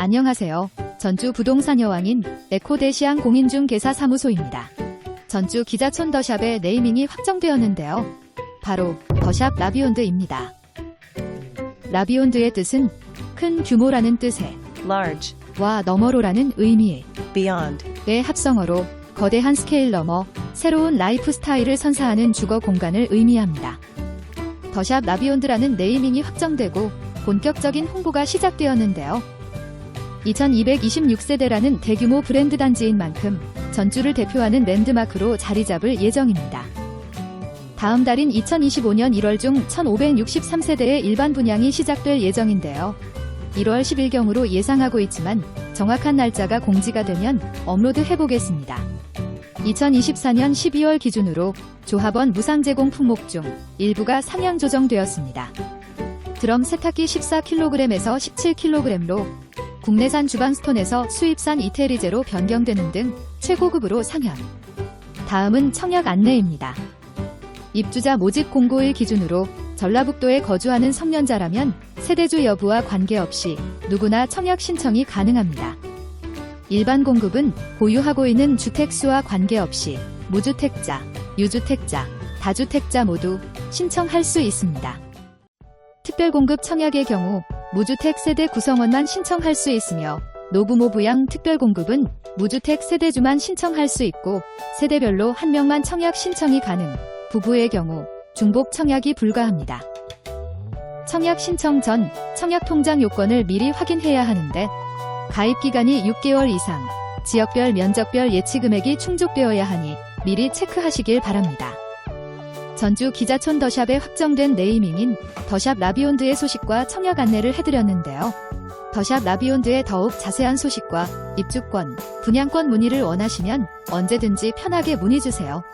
안녕하세요. 전주 부동산 여왕인 에코데시안 공인중개사 사무소입니다. 전주 기자촌 더샵의 네이밍이 확정되었는데요. 바로 더샵 라비온드입니다. 라비온드의 뜻은 큰 규모라는 뜻의 large, 와 너머로라는 의미의 beyond, 의 합성어로 거대한 스케일 너머 새로운 라이프 스타일을 선사하는 주거 공간을 의미합니다. 더샵 라비온드라는 네이밍이 확정되고 본격적인 홍보가 시작되었는데요. 2226세대라는 대규모 브랜드 단지인 만큼 전주를 대표하는 랜드마크로 자리 잡을 예정입니다. 다음 달인 2025년 1월 중 1563세대의 일반 분양이 시작될 예정인데요. 1월 10일경으로 예상하고 있지만 정확한 날짜가 공지가 되면 업로드 해보겠습니다. 2024년 12월 기준으로 조합원 무상 제공 품목 중 일부가 상향 조정되었습니다. 드럼 세탁기 14kg에서 17kg로 국내산 주방 스톤에서 수입산 이태리제로 변경되는 등 최고급으로 상향. 다음은 청약 안내입니다. 입주자 모집 공고일 기준으로 전라북도에 거주하는 성년자라면 세대주 여부와 관계없이 누구나 청약 신청이 가능합니다. 일반 공급은 보유하고 있는 주택수와 관계없이 무주택자, 유주택자, 다주택자 모두 신청할 수 있습니다. 특별공급 청약의 경우 무주택 세대 구성원만 신청할 수 있으며 노부모 부양 특별공급은 무주택 세대주만 신청할 수 있고 세대별로 한 명만 청약 신청이 가능, 부부의 경우 중복 청약이 불가합니다. 청약 신청 전 청약 통장 요건을 미리 확인해야 하는데 가입 기간이 6개월 이상, 지역별 면적별 예치 금액이 충족되어야 하니 미리 체크하시길 바랍니다. 전주 기자촌 더샵에 확정된 네이밍인 더샵 라비온드의 소식과 청약 안내를 해드렸는데요. 더샵 라비온드의 더욱 자세한 소식과 입주권, 분양권 문의를 원하시면 언제든지 편하게 문의주세요.